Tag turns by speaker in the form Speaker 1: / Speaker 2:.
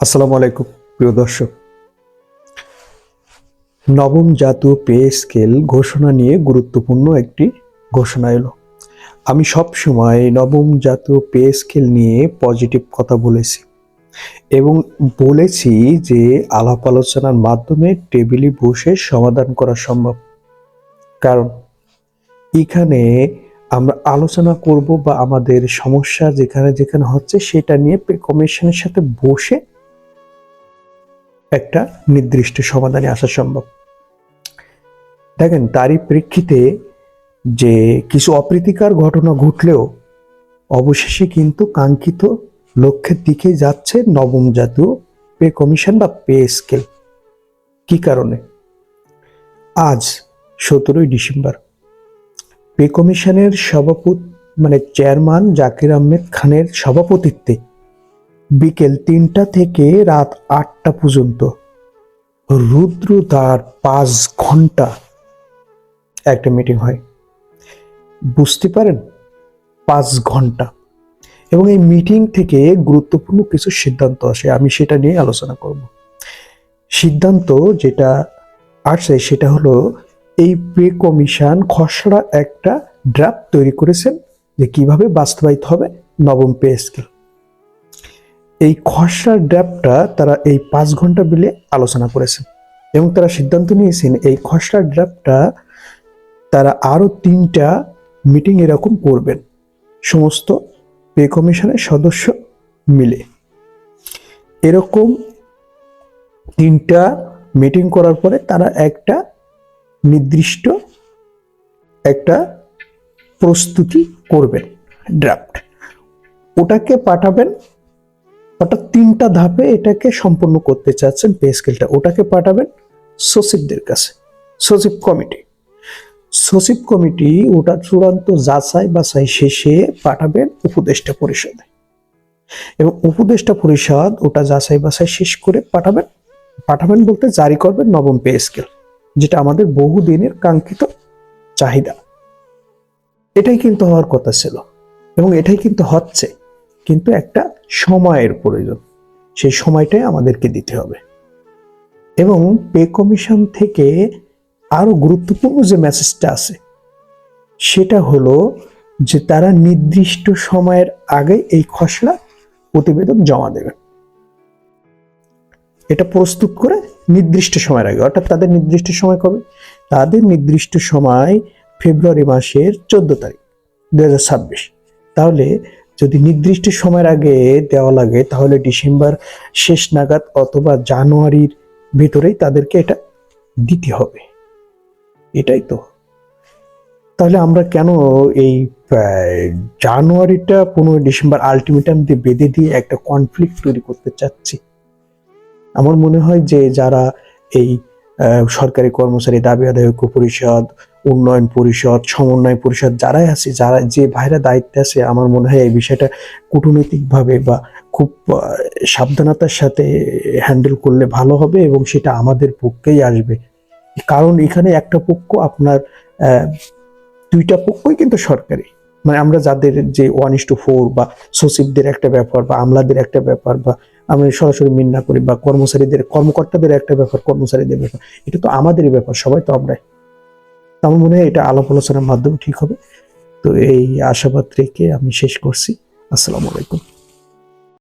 Speaker 1: আসসালামু আলাইকুম, প্রিয় দর্শক। নবম জাতীয় পে স্কেল ঘোষণা নিয়ে গুরুত্বপূর্ণ একটি ঘোষণা এলো। আমি সব সময় নবম জাতীয় পে স্কেল নিয়ে পজিটিভ কথা বলেছি এবং বলেছি যে আলাপ আলোচনার মাধ্যমে টেবিলে বসে সমাধান করা সম্ভব। কারণ এখানে আমরা আলোচনা করব বা আমাদের সমস্যা যেখানে যেখানে হচ্ছে সেটা নিয়ে কমিশনের সাথে বসে একটা নির্দিষ্ট সমাধানে আসা সম্ভব। দেখেন, তারই প্রেক্ষিতে যে কিছু অপ্রীতিকর ঘটনা ঘটলেও অবশেষে কিন্তু কাঙ্ক্ষিত লক্ষ্যের দিকে যাচ্ছে নবম জাতীয় পে কমিশন বা পে স্কেল। কি কারণে? আজ সতেরোই ডিসেম্বর। পে কমিশনের সভাপতি মানে চেয়ারম্যান জাকির আহমেদ খানের সভাপতিত্বে বিকেল তিনটা থেকে রাত আটটা পর্যন্ত। রুদ্র তার পাঁচ ঘণ্টা একটা মিটিং হয়। বুঝতে পারেন? পাঁচ ঘণ্টা। এবং এই মিটিং থেকে গুরুত্বপূর্ণ কিছু সিদ্ধান্ত আসে। আমি সেটা নিয়ে আলোচনা করব। সিদ্ধান্ত যেটা আসে সেটা হলো, এই পে কমিশন খসড়া একটা ড্রাফট তৈরি করেছেন যে কীভাবে বাস্তবায়িত হবে নবম পে স্কেল এই খসড়ার ড্রাফটটা তারা এই পাঁচ ঘণ্টা বিলে আলোচনা করেছেন এবং তারা সিদ্ধান্ত নিয়েছেন এই খসড়ার ড্রাফটটা তারা আরও তিনটা মিটিং এরকম করবেন। সমস্ত পে কমিশনের সদস্য মিলে। এরকম তিনটা মিটিং করার পরে তারা একটা নির্দিষ্ট একটা প্রস্তুতি করবেন ড্রাফট ওটাকে পাঠাবেন অর্থাৎ তিনটা ধাপে এটাকে সম্পন্ন করতে চাচ্ছেন পে স্কেলটা। ওটাকে পাঠাবেন সচিবদের কাছে, সচিব কমিটি। সচিব কমিটি ওটা চূড়ান্ত যাচাই বাছাই শেষে পাঠাবেন উপদেষ্টা পরিষদে। এবং উপদেষ্টা পরিষদ ওটা যাচাই বাছাই শেষ করে পাঠাবেন। পাঠাবেন বলতে জারি করবেন নবম পে স্কেল, যেটা আমাদের বহুদিনের কাঙ্ক্ষিত চাহিদা। এটাই কিন্তু হওয়ার কথা ছিল এবং এটাই কিন্তু হচ্ছে। কিন্তু একটা সময়ের প্রয়োজন। সেই সময়টাই আমাদেরকে দিতে হবে। এবং পে কমিশন থেকে আরও গুরুত্বপূর্ণ যে মেসেজটা আছে, সেটা হলো যে তারা নির্দিষ্ট সময়ের আগে এই খসড়া প্রতিবেদন জমা দেবে। এটা প্রস্তুত করে নির্দিষ্ট সময়ের আগে, অর্থাৎ তাদের নির্দিষ্ট সময় কবে? তাদের নির্দিষ্ট সময় ফেব্রুয়ারি মাসের চোদ্দ তারিখ দুহাজার ছাব্বিশ। তাহলে যদি নির্দিষ্ট সময়ের আগে দেওয়া লাগে, তাহলে ডিসেম্বর শেষ নাগাদ অথবা জানুয়ারির ভিতরেই তাদেরকে এটা দিতে হবে। এটাই তো। তাহলে আমরা কেন এই জানুয়ারিটা পনেরোই ডিসেম্বর আলটিমেটাম দিয়ে বেঁধে দিয়ে একটা কনফ্লিক্ট তৈরি করতে চাচ্ছি? আমার মনে হয় যে যারা এই সরকারি কর্মচারী, দাবি আদায় ঐক্য পরিষদ, উন্নয়ন পরিষদ, সমন্বয় পরিষদ, যারাই আছে, যারা যে ভাইরা দায়িত্বে আছে, আমার মনে হয় এই বিষয়টা কূটনৈতিকভাবে বা খুব সাবধানতার সাথে হ্যান্ডেল করলে ভালো হবে এবং সেটা আমাদের পক্ষেই আসবে। কারণ এখানে একটা পক্ষ আপনার দুইটা পক্ষই কিন্তু সরকারি। মানে আমরা যাদের যে ওয়ান ইস টু ফোর বা সচিবদের একটা ব্যাপার বা আমলাদের একটা ব্যাপার বা আমরা সরাসরি মিন না করি বা কর্মচারীদের, কর্মকর্তাদের একটা ব্যাপার, কর্মচারীদের ব্যাপার। এটা তো আমাদেরই ব্যাপার, সবাই তো আমরাই। আমার মনে হয় এটা আলাপ আলোচনার মাধ্যমে ঠিক হবে। তো এই আশাবাদ রেখে আমি শেষ করছি। আসসালামু আলাইকুম।